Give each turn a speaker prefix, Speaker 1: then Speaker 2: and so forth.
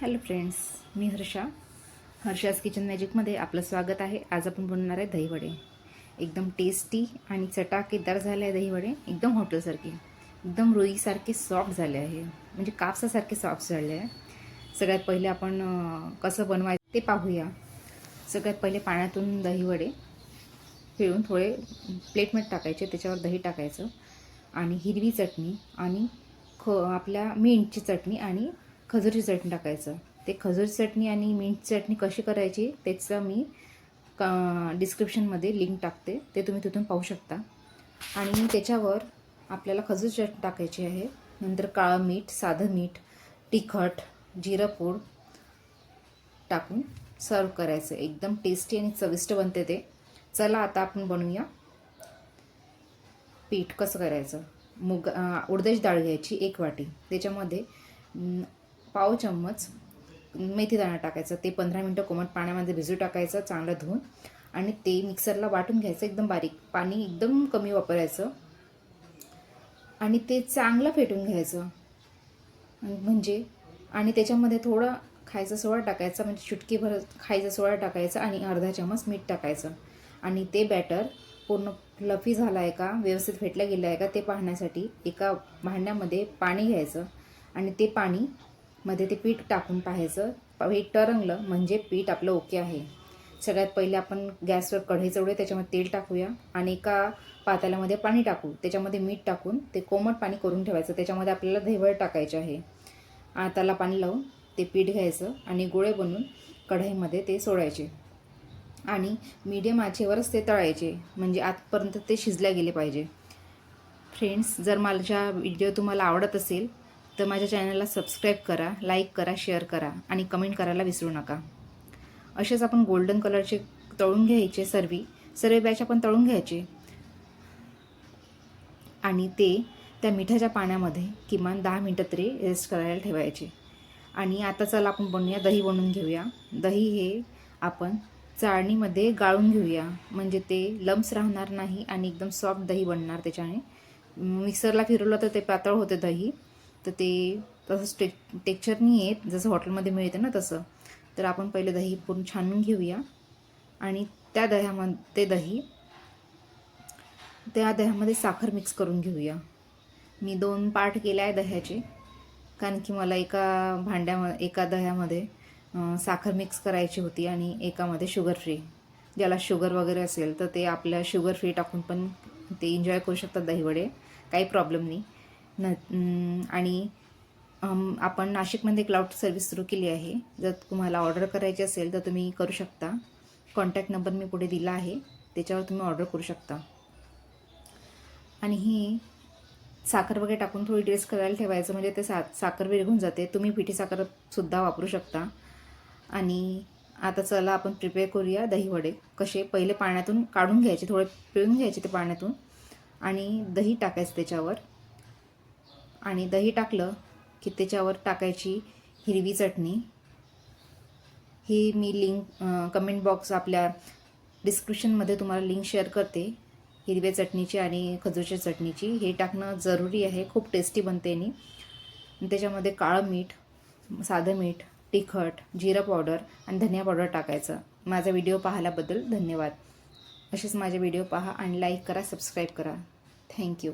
Speaker 1: Hello friends मी Harsha. Harsha's kitchen मॅजिकमध्ये आपलं स्वागत आहे. आज आपण बनवणार आहे दहीवडे. एकदम टेस्टी आणि चटाकेदार झाले आहे दहीवडे. एकदम हॉटेलसारखे एकदम रुईसारखे सॉफ्ट झाले आहे. म्हणजे कापसासारखे सॉफ्ट झाले आहे. सगळ्यात पहिले आपण कसं बनवायचं ते पाहूया. सगळ्यात पहिले पाण्यातून दहीवडे पिळून थोडे प्लेटमध्ये टाकायचे त्याच्यावर दही टाकायचं. आणि हिरवी चटणी आणि ख आपल्या मिंटची चटणी आणि खजूरची चटणी टाकायचं. ते खजूर चटणी आणि मिंट चटणी कशी करायची त्याचं मी क डिस्क्रिप्शनमध्ये लिंक टाकते. ते तुम्ही तिथून पाहू शकता. आणि त्याच्यावर आपल्याला खजूर चटणी टाकायची आहे. नंतर काळं मीठ साधं मीठ तिखट जिरं पूड टाकून सर्व करायचं. एकदम टेस्टी आणि चविष्ट बनते ते. चला आता आपण बनवूया. पीठ कसं करायचं? मुग अं, उडदाची डाळ घ्यायची एक वाटी. त्याच्यामध्ये पाव चम्मच मेथी दाणा टाकायचं. ते पंधरा मिनटं कोमट पाण्यामध्ये भिजू टाकायचं चांगलं धुवून. आणि ते मिक्सरला वाटून घ्यायचं एकदम बारीक. पाणी एकदम कमी वापरायचं. आणि ते चांगलं फेटून घ्यायचं. म्हणजे आणि त्याच्यामध्ये थोडं खायचा सोडा टाकायचा म्हणजे चुटकीभर खायचा सोडा टाकायचा आणि अर्धा चमच मीठ टाकायचं. आणि ते बॅटर पूर्ण फ्लफी झाला आहे का व्यवस्थित फेटलं गेलं आहे का ते पाहण्यासाठी एका भांड्यामध्ये पाणी घ्यायचं. आणि ते पाणी मध्ये ते पीठ टाकून पाहायचं. पीठ तरंगलं म्हणजे पीठ आपलं ओके आहे. सगळ्यात पहिले आपण गॅसवर कढई चढूया त्याच्यामध्ये तेल टाकूया आणि एका पातेल्यामध्ये पाणी टाकू. त्याच्यामध्ये मीठ टाकून ते कोमट पाणी करून ठेवायचं. त्याच्यामध्ये आपल्याला धेवळ टाकायचे आहे. आताला त्याला पाणी लावून ते पीठ घ्यायचं आणि गोळे बनवून कढईमध्ये ते सोडायचे. आणि मीडियम आचेवरच ते तळायचे. म्हणजे आतपर्यंत ते शिजल्या गेले पाहिजे. फ्रेंड्स जर माझ्या व्हिडिओ तुम्हाला आवडत असेल तर माझ्या चॅनलला सबस्क्राईब करा लाईक करा शेअर करा आणि कमेंट करायला विसरू नका. असेच आपण गोल्डन कलरचे तळून घ्यायचे सर्वी. सर्व बॅच आपण तळून घ्यायचे. आणि ते त्या मिठाच्या पाण्यामध्ये किमान दहा मिनटं तरी रेस्ट करायला ठेवायचे. आणि आता चला आपण बनवूया दही बनवून घेऊया. दही हे आपण चाळणीमध्ये गाळून घेऊया. म्हणजे ते लम्स राहणार नाही आणि एकदम सॉफ्ट दही बनणार त्याच्याने. मिक्सरला फिरवलं तर ते पातळ होते दही. तर ते तसंच टेक् टेक्चर नाही येत. जसं हॉटेलमध्ये मिळते ना तसं. तर आपण पहिले दही पूर्ण छानून घेऊया. आणि त्या दह्यामध्ये ते दही त्या दह्यामध्ये साखर मिक्स करून घेऊया. मी दोन पार्ट केले आहे दह्याचे. कारण की मला एका भांड्यामध्ये एका दह्यामध्ये साखर मिक्स करायची होती आणि एकामध्ये शुगर फ्री ज्याला शुगर वगैरे असेल तर ते आपल्या शुगर फ्री टाकून पण ते एन्जॉय करू शकतात दहीवडे. काही प्रॉब्लेम नाही. न आणि आपण नाशिकमध्ये क्लाउड सर्व्हिस सुरू केली आहे. जर तुम्हाला ऑर्डर करायची असेल तर तुम्ही करू शकता. कॉन्टॅक्ट नंबर मी पुढे दिला आहे. त्याच्यावर तुम्ही ऑर्डर करू शकता. आणि ही साखर वगैरे टाकून थोडी ड्रेस करायला ठेवायचं म्हणजे ते सा साखर विरघून जाते. तुम्ही पिठी साखरसुद्धा वापरू शकता. आणि आता चला आपण प्रिपेअर करूया दहीवडे. कसे? पहिले पाण्यातून काढून घ्यायचे थोडे पिळून घ्यायचे ते पाण्यातून. आणि दही टाकायचं त्याच्यावर. आणि दही टाकलं की त्याच्यावर टाकायची हिरवी चटणी. ही मी लिंक कमेंट बॉक्स आपल्या डिस्क्रिप्शनमध्ये तुम्हाला लिंक शेअर करते. हिरव्या चटणीची आणि खजूरच्या चटणीची. हे टाकणं जरुरी आहे खूप टेस्टी बनते आणि. त्याच्यामध्ये काळं मीठ साधं मीठ तिखट जिरं पावडर आणि धनिया पावडर टाकायचं. माझा व्हिडिओ पाहिल्याबद्दल धन्यवाद. असेच माझे व्हिडिओ पहा आणि लाईक करा सबस्क्राईब करा. थँक्यू